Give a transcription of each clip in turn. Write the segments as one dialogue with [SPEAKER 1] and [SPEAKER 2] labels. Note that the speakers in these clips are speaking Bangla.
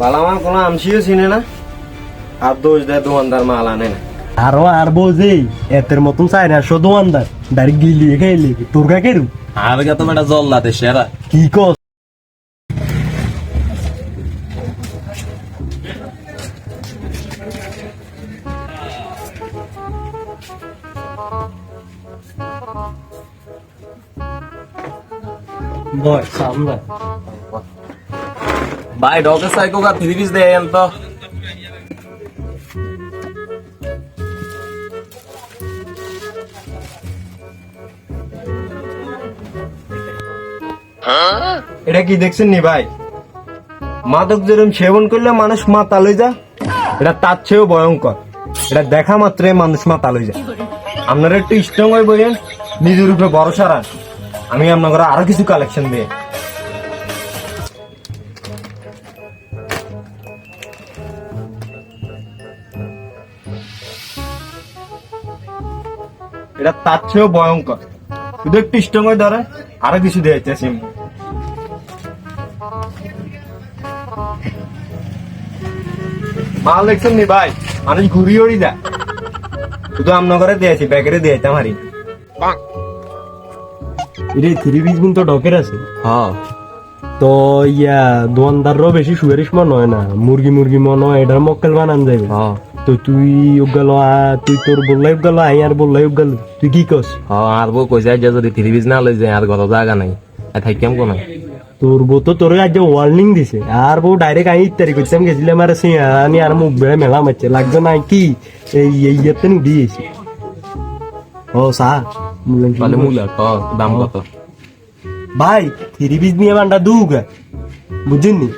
[SPEAKER 1] বালামাল কোনো আমসিও চিনে না। আর দোষ দেয় দোকানদার মাল আনে না।
[SPEAKER 2] আরও আর বোঝে এতের মতন চাই না শুধু আন্দার ডাইরেক্ট গিলিয়ে খাইলে তোর কা কেরু
[SPEAKER 3] আর তো বেটা জল্লাতে সেরা।
[SPEAKER 2] কি কস? বয় সামনে।
[SPEAKER 3] ভাই ডকে সাইকো কা থ্রি পিস দেয় তো
[SPEAKER 1] এটা কি দেখছেন নি ভাই? মাদক যেরকম সেবন করলে মানুষ মাতাল হয়ে যা এটা তার চেয়েও ভয়ঙ্কর। এটা দেখা মাত্রই মানুষ মাতাল হয়ে যায়। আপনারা একটু স্ট্রং হয়ে বলেন, নিজের উপরে ভরসা রাখ আমি আপনাকে আরও কিছু কালেকশন দিয়ে এটা তার চেয়েও ভয়ঙ্কর। শুধু একটু স্ট্রং হয়ে ধরে আরও কিছু দিয়ে যাচ্ছে মাল দেখছেন নি ভাই? মানুষ ঘুরি উড়ি যায় শুধু আমনগরে দিয়েছি ব্যাগেরে দিয়েছে আমারই।
[SPEAKER 2] রে থ্রি পিস কিন্তু ডকের আছে।
[SPEAKER 3] হ্যাঁ।
[SPEAKER 2] তো ইয়া দোয়ানদারও বেশি সুয়ারিশ মন হয় না। মুরগি মুরগি মন হয় এটার মক্কেল বানান যাবে
[SPEAKER 3] হ্যাঁ।
[SPEAKER 2] তো তুই উগালো তুই তোর বললাই উগালো আই আর বললাই উগালো তুই কি কস?
[SPEAKER 3] হ্যাঁ আর বউ কইছে যে যদি থ্রি না লই যায় আর ঘর জায়গা নাই। আর থাকি কেমন কোন
[SPEAKER 2] তোর বউ তো তোর আজ ওয়ার্নিং দিছে। আর বউ ডাইরেক্ট আই ইত্যাদি করছিলাম গেছিলাম আর সিয়ানি আর মুখ বেড়ে মেলা মারছে। লাগছে না কি? এই এই ইয়েতে দিয়েছি। ও সা
[SPEAKER 3] তাহলে মূল্য কত দাম কত?
[SPEAKER 2] ভাই থ্রি পিস নিয়ে বান্ডা দুগা বুঝিনি?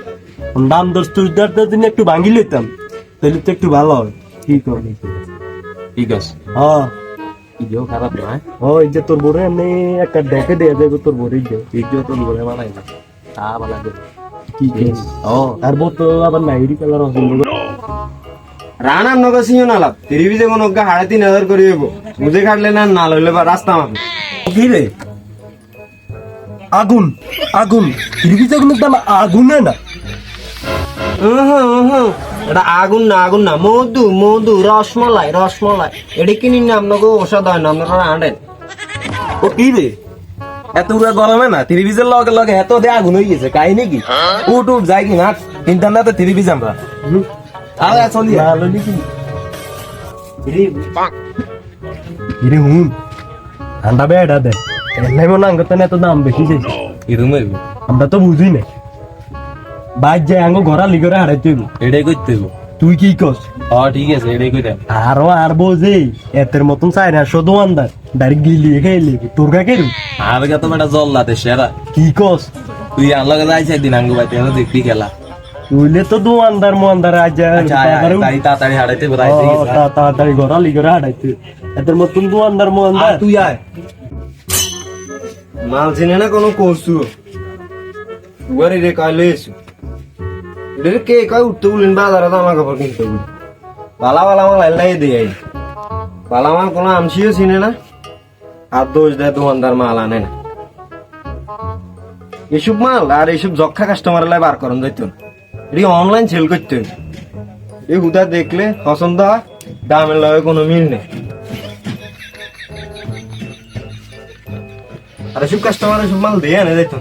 [SPEAKER 2] দাম দশ তুজার দিন একটু ভাঙি লইতাম তাহলে তো একটু ভালো হয়। ঠিক হবে
[SPEAKER 3] ঠিক আছে।
[SPEAKER 2] হ্যাঁ।
[SPEAKER 3] খারাপ নয়
[SPEAKER 2] ও এই যে তোর বড় এমনি একটা ডেকে দেয়া যাবে তোর বড় যে।
[SPEAKER 3] ইও তো বলে বানাই না। তা
[SPEAKER 2] কি ও। আর তো আবার কালার পছন্দ করে
[SPEAKER 1] রানা নগর সিংহ নালাপ তিরিবিজে কোন হাড়ে তিন হাজার করে দেবো। কাটলে না না লইলে বা রাস্তা মাপে।
[SPEAKER 2] কি রে? আগুন আগুন। তিরিশ আগুনের দাম আগুনে না।
[SPEAKER 1] এটা আগুন না আগুন না। মধু মধু রসমলাই রসমলাই। এটা কিনি না আপনাকে ওষুধ হয় না আপনারা আনেন।
[SPEAKER 3] ও কি রে? এত উড়া গরমে না পিসের লগে লগে এত দে আগুন হয়ে গেছে কাই নাকি? উঠ উঠ যাই কি না তিনটা না তো থ্রি পিস আমরা আরে চলি
[SPEAKER 2] ভালো নাকি ইরে হুন ঠান্ডা বেড়া দে। এলাই মনে আঙ্গতে না এত দাম বেশি চাইছে।
[SPEAKER 3] ইরুম
[SPEAKER 2] আমরা তো বুঝি না বাইর যায় আঙ্গ ঘরা লিগরে হারাই তুই
[SPEAKER 3] এটাই করতে হইব।
[SPEAKER 2] তুই কি কস?
[SPEAKER 3] হ্যাঁ ঠিক আছে এটাই কইতে
[SPEAKER 2] আরও আর বোঝে এতের মতন চাই না শুধু আন্দার ডাইরেক্ট গিলিয়ে খাইলে তোর কা কেরু
[SPEAKER 3] আর গে তো বেটা জল্লাতে সেরা।
[SPEAKER 2] কি কস?
[SPEAKER 3] তুই আর লগে যাইছে দিন আঙ্গু বাইতে না দেখবি খেলা।
[SPEAKER 2] তুইলে তো দু আন্দার মো আন্দার আজ
[SPEAKER 3] তাড়াতাড়ি তাড়াতাড়ি হারাইতে রাইতে
[SPEAKER 2] তাড়াতাড়ি ঘরা লিগরে হারাইতে এতের মতন দু আন্দার মো আন্দার
[SPEAKER 3] তুই আয়।
[SPEAKER 1] মাল চিনে না কোনো করছু উয়ার রে কাইলে এসু। কে কয় উঠতে বলেন, বাজারে জামা কাপড় কিনতে বলি বালা মাল এলাই দিয়ে বালা মাল কোনো আমসিও চিনে না, আর দোষ দেয় দোকানদার মাল আনে না। এসব মাল আর এইসব যক্ষা কাস্টমার লাই বার করেন যাইতো অনলাইন সেল করতে। এই হুদা দেখলে পছন্দ হয়, দামের লগে কোনো মিল নেই। আর এসব কাস্টমার এসব মাল দিয়ে আনে যাইতো।